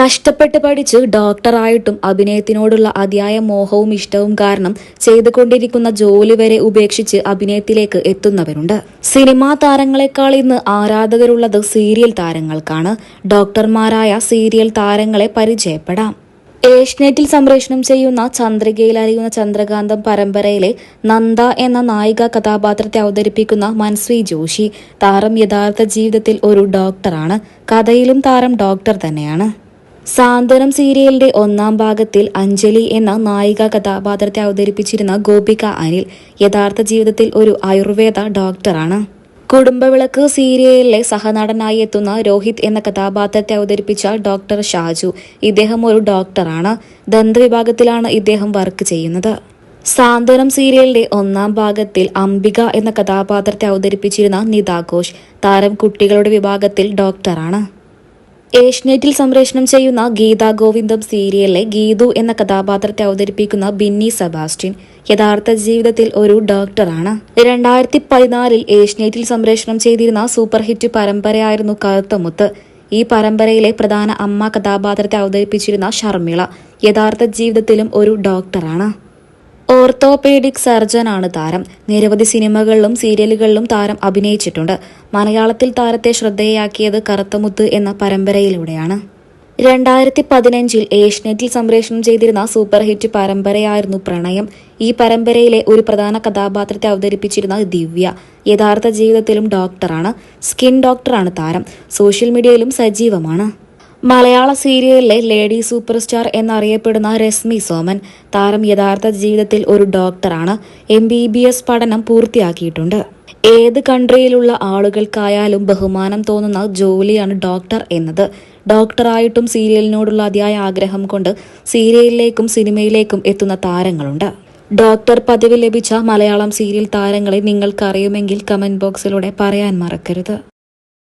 കഷ്ടപ്പെട്ട് പഠിച്ച് ഡോക്ടറായിട്ടും അഭിനയത്തിനോടുള്ള അതിയായ മോഹവും ഇഷ്ടവും കാരണം ചെയ്തുകൊണ്ടിരിക്കുന്ന ജോലി വരെ ഉപേക്ഷിച്ച് അഭിനയത്തിലേക്ക് എത്തുന്നവരുണ്ട്. സിനിമാ താരങ്ങളെക്കാൾ ഇന്ന് ആരാധകരുള്ളത് സീരിയൽ താരങ്ങൾക്കാണ്. ഡോക്ടർമാരായ സീരിയൽ താരങ്ങളെ പരിചയപ്പെടാം. ഏഷ്യനെറ്റിൽ സംപ്രേഷണം ചെയ്യുന്ന ചന്ദ്രികയിൽ അറിയുന്ന ചന്ദ്രകാന്തം പരമ്പരയിലെ നന്ദ എന്ന നായിക കഥാപാത്രത്തെ അവതരിപ്പിക്കുന്ന മൻസ്വി ജോഷി താരം യഥാർത്ഥ ജീവിതത്തിൽ ഒരു ഡോക്ടറാണ്. കഥയിലും താരം ഡോക്ടർ തന്നെയാണ്. സാന്ത്വനം സീരിയലിന്റെ ഒന്നാം ഭാഗത്തിൽ അഞ്ജലി എന്ന നായിക കഥാപാത്രത്തെ അവതരിപ്പിച്ചിരുന്ന ഗോപിക അനിൽ യഥാർത്ഥ ജീവിതത്തിൽ ഒരു ആയുർവേദ ഡോക്ടറാണ്. കുടുംബവിളക്ക് സീരിയലിലെ സഹനടനായി എത്തുന്ന രോഹിത് എന്ന കഥാപാത്രത്തെ അവതരിപ്പിച്ച ഡോക്ടർ ഷാജു ഇദ്ദേഹം ഒരു ഡോക്ടറാണ്. ദന്തവിഭാഗത്തിലാണ് ഇദ്ദേഹം വർക്ക് ചെയ്യുന്നത്. സാന്ത്വനം സീരിയലിന്റെ ഒന്നാം ഭാഗത്തിൽ അംബിക എന്ന കഥാപാത്രത്തെ അവതരിപ്പിച്ചിരുന്ന നിതാ താരം കുട്ടികളുടെ വിഭാഗത്തിൽ ഡോക്ടറാണ്. ഏഷ്യനെറ്റിൽ സംപ്രേഷണം ചെയ്യുന്ന ഗീതാ ഗോവിന്ദം സീരിയലിലെ ഗീതു എന്ന കഥാപാത്രത്തെ അവതരിപ്പിക്കുന്ന ബിന്നി സെബാസ്റ്റ്യൻ യഥാർത്ഥ ജീവിതത്തിൽ ഒരു ഡോക്ടറാണ്. രണ്ടായിരത്തി പതിനാലിൽ ഏഷ്യനെറ്റിൽ സംപ്രേഷണം ചെയ്തിരുന്ന സൂപ്പർ ഹിറ്റ് പരമ്പരയായിരുന്നു കറുത്തമുത്ത്. ഈ പരമ്പരയിലെ പ്രധാന അമ്മ കഥാപാത്രത്തെ അവതരിപ്പിച്ചിരുന്ന ഷർമിള യഥാർത്ഥ ജീവിതത്തിലും ഒരു ഡോക്ടറാണ്. ഓർത്തോപീഡിക് സർജനാണ് താരം. നിരവധി സിനിമകളിലും സീരിയലുകളിലും താരം അഭിനയിച്ചിട്ടുണ്ട്. മലയാളത്തിൽ താരത്തെ ശ്രദ്ധേയാക്കിയത് കറുത്തമുത്ത് എന്ന പരമ്പരയിലൂടെയാണ്. രണ്ടായിരത്തി പതിനഞ്ചിൽ ഏഷ്യനെറ്റിൽ സംപ്രേഷണം ചെയ്തിരുന്ന സൂപ്പർ ഹിറ്റ് പരമ്പരയായിരുന്നു പ്രണയം. ഈ പരമ്പരയിലെ ഒരു പ്രധാന കഥാപാത്രത്തെ അവതരിപ്പിച്ചിരുന്ന ദിവ്യ യഥാർത്ഥ ജീവിതത്തിലും ഡോക്ടറാണ്. സ്കിൻ ഡോക്ടറാണ് താരം. സോഷ്യൽ മീഡിയയിലും സജീവമാണ്. മലയാള സീരിയലിലെ ലേഡി സൂപ്പർ സ്റ്റാർ എന്നറിയപ്പെടുന്ന രശ്മി സോമൻ താരം യഥാർത്ഥ ജീവിതത്തിൽ ഒരു ഡോക്ടറാണ്. എം ബി ബി എസ് പഠനം പൂർത്തിയാക്കിയിട്ടുണ്ട്. ഏത് കൺട്രിയിലുള്ള ആളുകൾക്കായാലും ബഹുമാനം തോന്നുന്ന ജോലിയാണ് ഡോക്ടർ എന്നത്. ഡോക്ടറായിട്ടും സീരിയലിനോടുള്ള അതിയായ ആഗ്രഹം കൊണ്ട് സീരിയലിലേക്കും സിനിമയിലേക്കും എത്തുന്ന താരങ്ങളുണ്ട്. ഡോക്ടർ പദവി ലഭിച്ച മലയാളം സീരിയൽ താരങ്ങളെ നിങ്ങൾക്കറിയുമെങ്കിൽ കമന്റ് ബോക്സിലൂടെ പറയാൻ മറക്കരുത്.